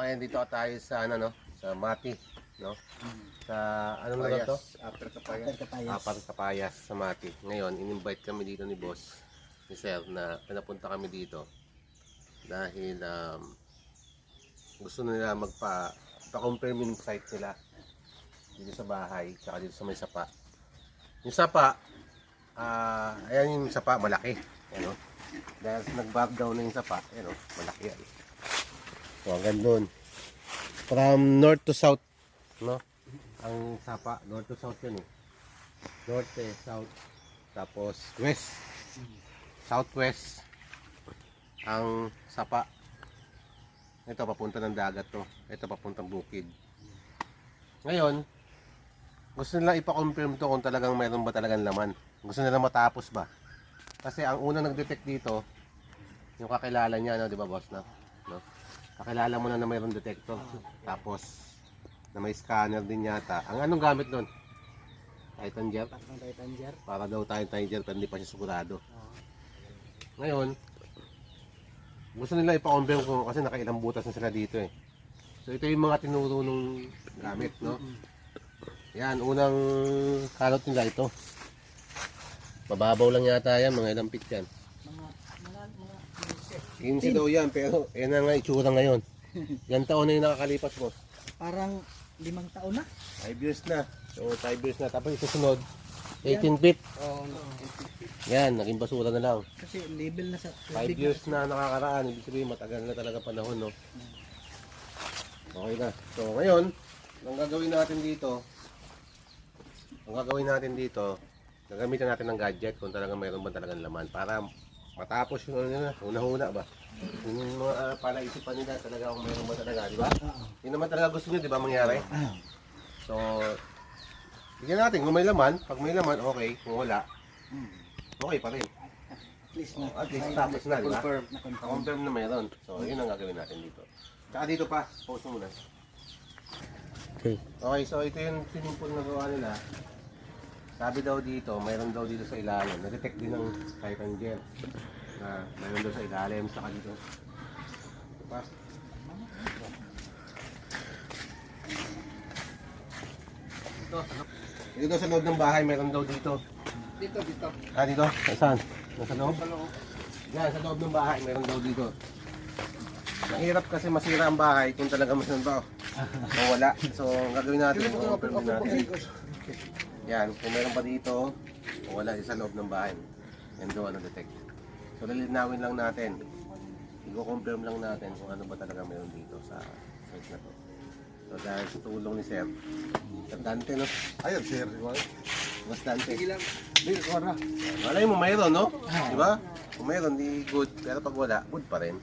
Ayan, dito tayo sa ano no, sa Mati, no? Sa anong lugar to? After kapayas. After kapayas. Apat sa Payas sa Mati. Ngayon, in-invite kami dito ni boss, ni Sir, na pinapunta kami dito dahil um, gusto nila magpa pa-confirm yung site nila dito sa bahay, tsaka dito sa may sapa. Yung sapa, ah, ayan yung sapa, malaki. Ano? Dahil nag-back down na yung sapa, ayan o, malaki yan. So, hanggang doon. From north to south, no? Ang sapa, north to south yan eh. North eh, south. Tapos west. Southwest. Ang sapa. Ito papunta ng dagat to. Ito papuntang bukid. Ngayon, gusto nila ipa-confirm to kung talagang mayroon ba talagang laman. Gusto nila matapos ba? Kasi ang unang nag-detect dito, yung kakilala niya, no, di ba boss na? No? Kakilala mo na na mayroong detector. Tapos, na may scanner din yata. Ang anong gamit nun? Titan jet? Parang Titan Jar. Para daw tayo Tiger pero hindi pa siya sigurado. Ngayon, gusto nila ipa-confirm ko kasi nakailang butas na sila dito eh. So ito yung mga tinuro nung gamit, no? Yan, unang kalot nila ito. Mababaw lang yata yan, mga ilang feet yan. Mga, mga, mga, 15 daw yan, pero yan na nga itsura ngayon. Yan taon na yung nakakalipas mo. parang limang taon na. 5 years na. So 5 years na. Tapos isusunod, 18 feet. Oo. Yan, naging basura na lang. Kasi level na sa 5 years na nakakaraan, ibig sabihin matagal na talaga panahon, no? Okay na. So ngayon, ang gagawin natin dito, ang gagawin natin dito, gagamitan natin ng gadget kung talaga mayroon ba talagang laman para matapos yung ano na, una-una ba? Yung mga uh, palaisipan nila talaga kung mayroon ba talaga, di ba? Yun naman talaga gusto nyo, di ba, mangyari? So, bigyan natin kung may laman, pag may laman, okay. Kung wala, okay pa rin. At least na. At least tapos na, di ba? Confirm. Na-confirm. confirm na mayroon. So, yun ang gagawin natin dito. Tsaka dito pa, pause mo muna. Okay. Okay, so ito yung sinimpol na gawa nila. Sabi daw dito, mayroon daw dito sa ilalim. Na-detect din ng Titan Gel. Na mayroon daw sa ilalim, saka dito. Ito pa. Ito, ito daw sa loob ng bahay, mayroon daw dito. Dito, dito. Ah, dito? Saan? Nasa loob? Sa loob. Yan, sa loob ng bahay, meron daw dito. Mahirap kasi masira ang bahay kung talaga masira ba o wala. So, ang gagawin natin, open natin. Yan, kung meron pa dito, o wala sa loob ng bahay. Yan daw ano detect. So, lilinawin lang natin. I-confirm lang natin kung ano ba talaga meron dito sa site na to. So, dahil sa tulong ni Sir, Sir Dante, no? Ayun, Sir. Mas Dante. Sige lang. Dito, wala. Malay mo, mayroon, no? Di ba? Kung mayroon, di good. Pero pag wala, good pa rin.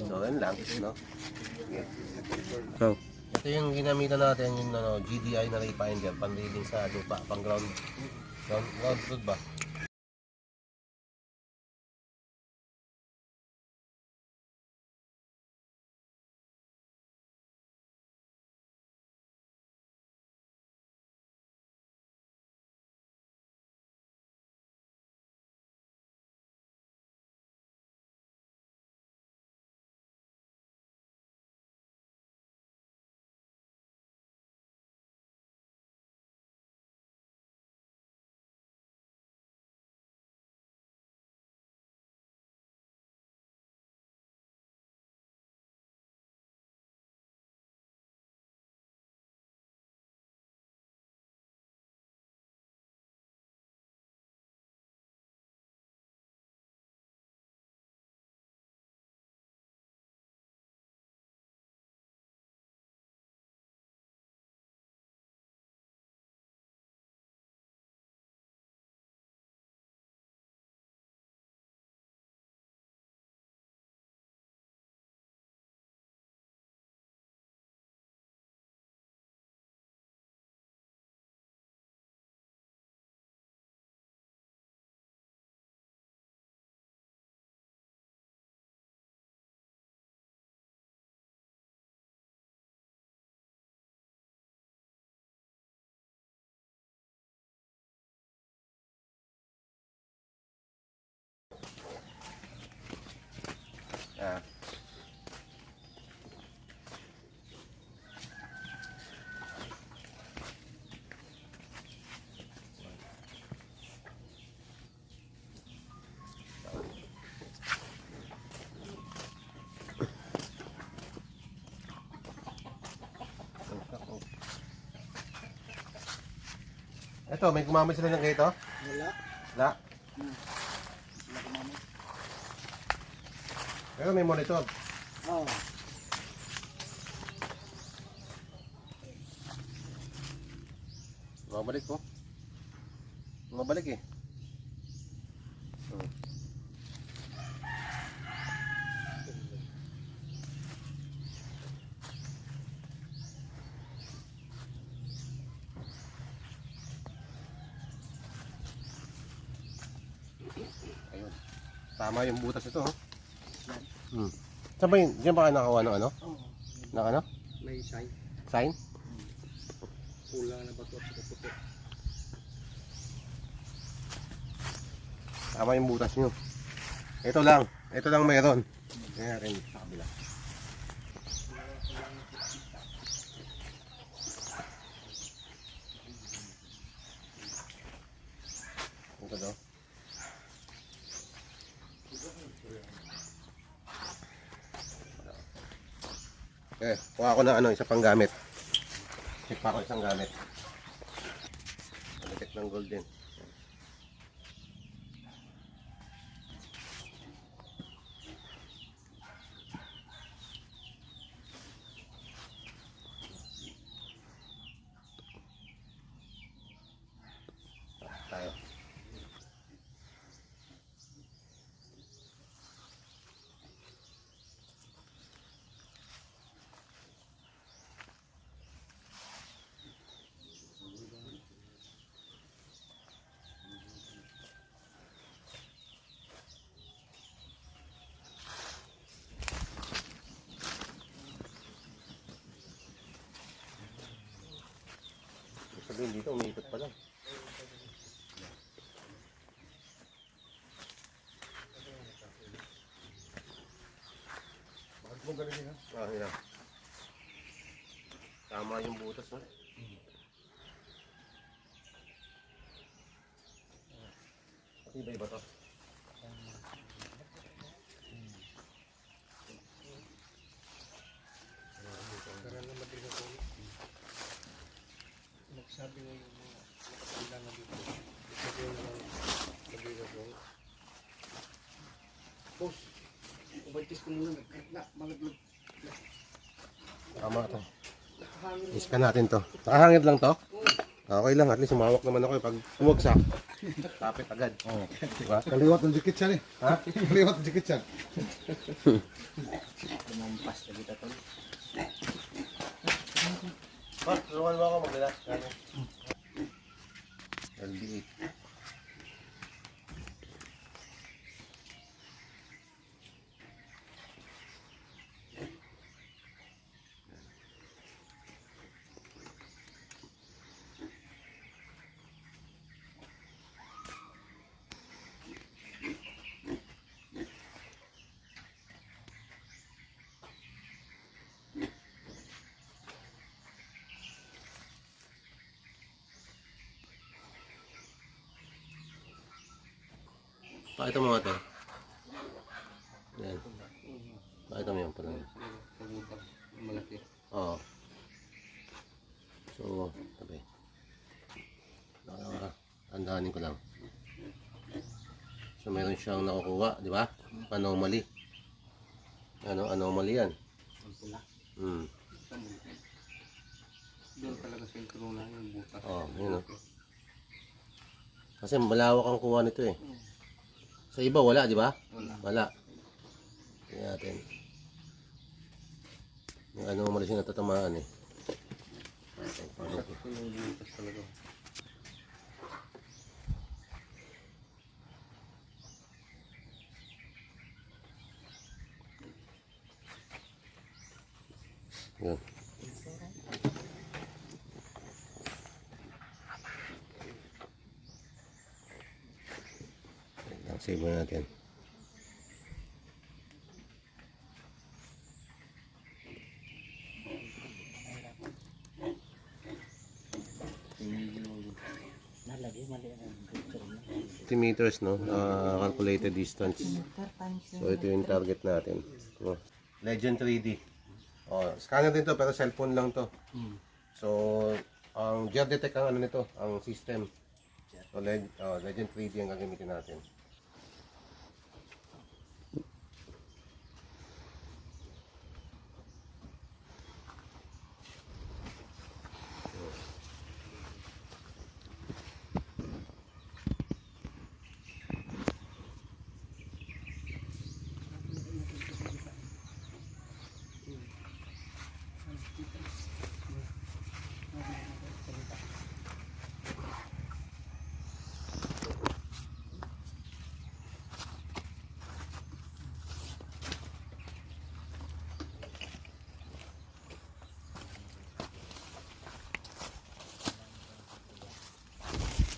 So, yun lang, no? Okay. So, Ito yung ginamitan natin, yung ano, GDI na ray finder, pang-reading sa lupa, pang ground, ground, ground truth ba? Ito, may gumamit sila ng ganito? Wala. Wala. Hmm. Wala kumamit. Pero may monitor. Oo. Mabalik ko. Mabalik eh. Hmm. Ayun. Tama yung butas ito. Oh. Hmm. Saan ba yun? Diyan ba kayo nakakuha ng ano? Oo. Ng ano? May sign. Sign? Kulang na bato at puti. Tama yung butas nyo. Ito lang. Ito lang mayroon. Kaya natin sa kabila. Ito daw. Eh, kuha ko ng ano, isa pang gamit. Check pa ako isang gamit. Check ng golden. Ibig Sabihin dito, umiikot pa lang. Ah, yeah. Tama yung butas, no? Matibay ba to? Nagsabi nga yung mga kailangan dito. Sabi nga lang mabigat ko. Boss, kubantis ko muna. Na, malaglag. Tama to. Iskan natin to. Nakahangit lang to? Okay lang, at least sumawak naman ako eh. Pag umagsak, tapit agad. Oo. Diba? Kaliwat ng dikit siya eh. Ha? Kaliwat ng dikit siya. Kumampas na kita tol. Pa, tulungan mo ako magdala. LB8. Pakita mo nga to. Yan. Pakita mo yan pala. Pagutas. Malaki. Oo. So, tabi. Andahanin ko lang. So, meron siyang nakukuha, di ba? Anomaly. Ano, anomaly yan. Hmm. Doon talaga sa corona yung butas. Oo, yun o. Kasi malawak ang kuha nito eh. Sa iba, wala, di ba? Wala. Wala. Tingnan natin. Yung anomaly siya natatamaan eh. Sakto yung butas talaga. Yun. Wait lang, Save mo natin. Nalagay mali ang picture mo. 50 meters, no? Ah, calculated distance. So, ito yung target natin. Oh. Legend 3D. Oh, scanner din to, pero cellphone lang to. Hmm. So, ang GeoDetect ang ano nito, ang system. O leg, oh, Legend 3D ang gagamitin natin.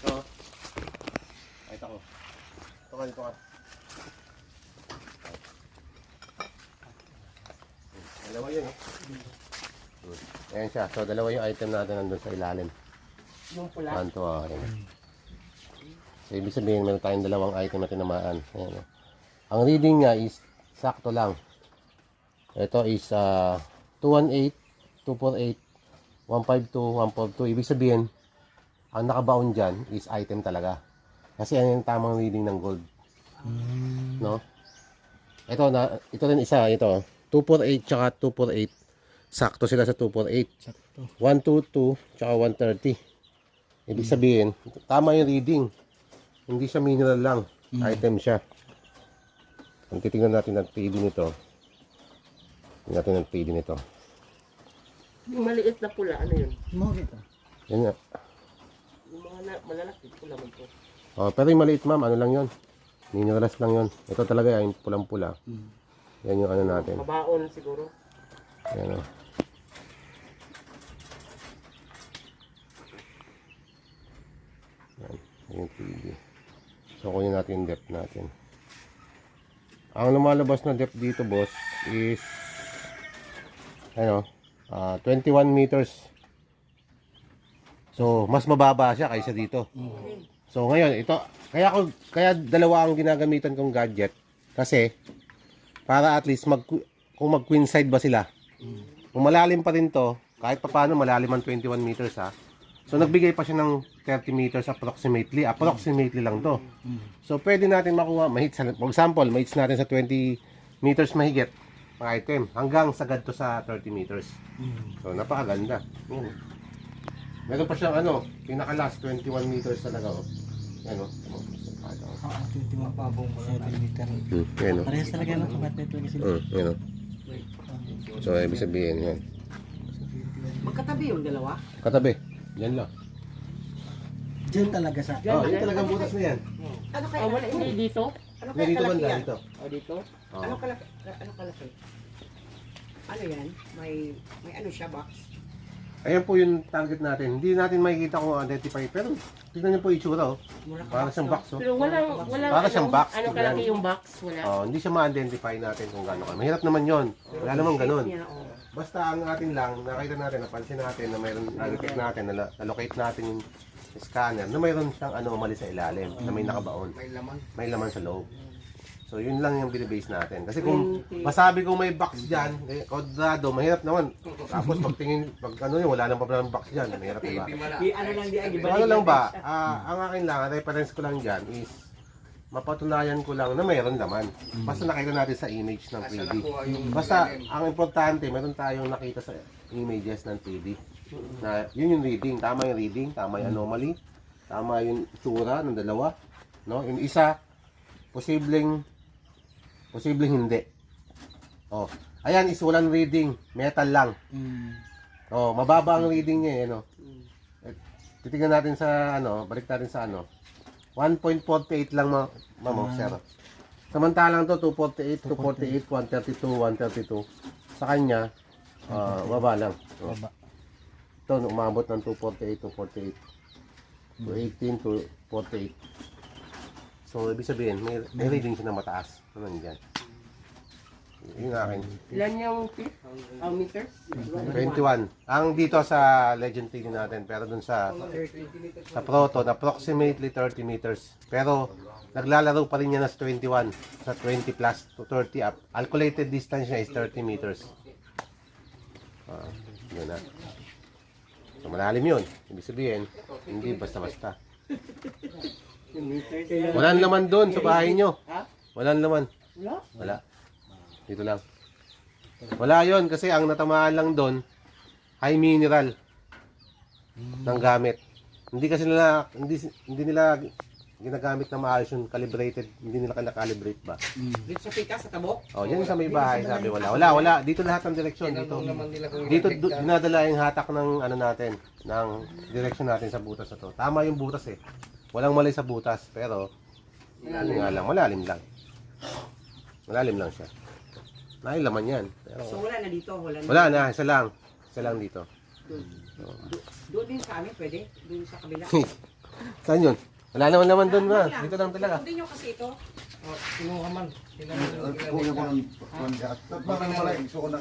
Ito. Ay, ito ko. Ito ka, dito ka. Dalawa yun, eh. Ayan siya. So, dalawa yung item natin nandun sa ilalim. Yung pula. One, two, ah, ayan. So, ibig sabihin, meron tayong dalawang item na tinamaan. Ayan, oh. Ang reading niya is sakto lang. Ito is ah, 218, 248, 152, 142. Ibig sabihin, ang nakabaon dyan is item talaga. Kasi yan yung tamang reading ng gold. No? Ito na, ito rin isa, ito. 248 tsaka 248. Sakto sila sa 248. Sakto. 122 tsaka 130. Ibig sabihin, tama yung reading. Hindi siya mineral lang. Item siya. Kung titingnan natin ang PD nito. Tingnan natin ang PD nito. Yung maliit na pula, ano yun? Mo kita. Yan nga. Yung mga na, malalaki, pula man po. Oh, pero yung maliit ma'am, ano lang yon? Minerals lang yon. Ito talaga yung pulang-pula. Yan yung ano natin. Mabaon siguro. Yan o. Yan. Yung 3D. So, kunin natin yung depth natin. Ang lumalabas na depth dito, boss, is ano, ah 21 meters. So, mas mababa siya kaysa dito. So, ngayon, ito, kaya ko, kaya dalawa ang ginagamitan kong gadget. Kasi, para at least mag, kung mag queen side ba sila. Kung malalim pa rin to, kahit pa paano malalim ang 21 meters ha. So nagbigay pa siya ng 30 meters approximately. Approximately lang to. So pwede natin makuha, mahit sa, for example, mahits natin sa 20 meters mahigit mga item. Hanggang sagad to sa 30 meters. So napakaganda. Meron pa siyang ano, pinaka last 21 meters talaga oh. Yan oh. Ah, 21 pabong centimeter. Hmm, yan oh. Parehas talaga ng kapatid talaga sila. Hmm, yan oh. So ibig sabihin yan. Magkatabi yung dalawa. Katabi. Yan lang. Diyan talaga sa Oh, yun talagang butas na yan. Ano kaya? wala, hindi dito? Ano Hindi dito banda, dito. O dito? Oh. Ano kalaki? Ano kalaki? Ano yan? May, may ano siya, box? Ayan po yung target natin. Hindi natin makikita kung identify. Pero tignan niyo po yung itsura. Oh. Para siyang box. Oh. Pero walang, walang Para siyang box. ano kalaki yung box, wala. Oh, hindi siya ma-identify natin kung gano'n ka. Mahirap naman yon. Wala namang ganun. Niya, oh. Basta ang atin lang, nakita natin, napansin natin na mayroon, na-detect natin, na allocate natin yung scanner na mayroon siyang anomaly sa ilalim, na may nakabaon. may laman. May laman sa loob. So, yun lang yung binibase natin. Kasi kung masabi kong may box dyan, eh, kodrado, mahirap naman. Tapos pagtingin, pag ano yun, wala nang pa box dyan. Mahirap diba? Di ano lang di So, ano lang ba, ah, ang akin lang, ang reference ko lang dyan is mapatunayan ko lang na mayroon laman. Basta nakita natin sa image ng 3D. Basta, ang importante, meron tayong nakita sa images ng 3D. Na yun yung reading, tama yung reading, tama yung anomaly, tama yung tsura ng dalawa. No? Yung isa, posibleng, posibleng hindi. Oh. Ayan is walang reading, metal lang. Mm. Oh, mababa ang reading niya eh, no. Eh, Titingnan natin sa ano, balik natin sa ano. 1.48 lang ma mamo, Ah. sir. Samantalang to 248, 248, 132, 132. Sa kanya, ah, baba lang. Oh. Baba. Ito, umabot ng 248, 248. 218 to 48. So, ibig sabihin, may, may reading siya na mataas. Ano nandyan? Yung akin. Ilan yung feet? Ang meters? 21. Ang dito sa Legend TV natin, pero dun sa sa Proton, approximately 30 meters. Pero naglalaro pa rin niya na sa 21, sa 20 plus to 30 up. Calculated distance niya is 30 meters. Ah, yun na. So malalim yun. Ibig sabihin, hindi basta-basta. Walang laman doon sa bahay nyo. Ha? Walang laman. Wala? Wala. Dito lang. Wala yon kasi ang natamaan lang doon high mineral ng gamit. Hindi kasi nila hindi hindi nila ginagamit na maayos yung calibrated, hindi nila kina-calibrate ba? Dito sa pika, sa tabok? Oh, yan sa may bahay sabi wala. Wala, wala. Dito lahat ng direksyon dito. Dito dinadala yung hatak ng ano natin, ng direksyon natin sa butas na to. Tama yung butas eh. Walang mali sa butas, pero malalim nga lang, malalim lang. Malalim lang siya. Nailaman yan. Pero So wala na dito, wala na. wala na, isa lang. Isa lang dito. Doon. Do- Doon din sa amin, pwede? Doon sa kabila. Saan yun? Wala naman laman doon na. Dito lang talaga. Kundi nyo kasi ito. Oh, kinuha man. Kung ilang Kuya ko ng kuwan siya. Tapos pala, gusto ko na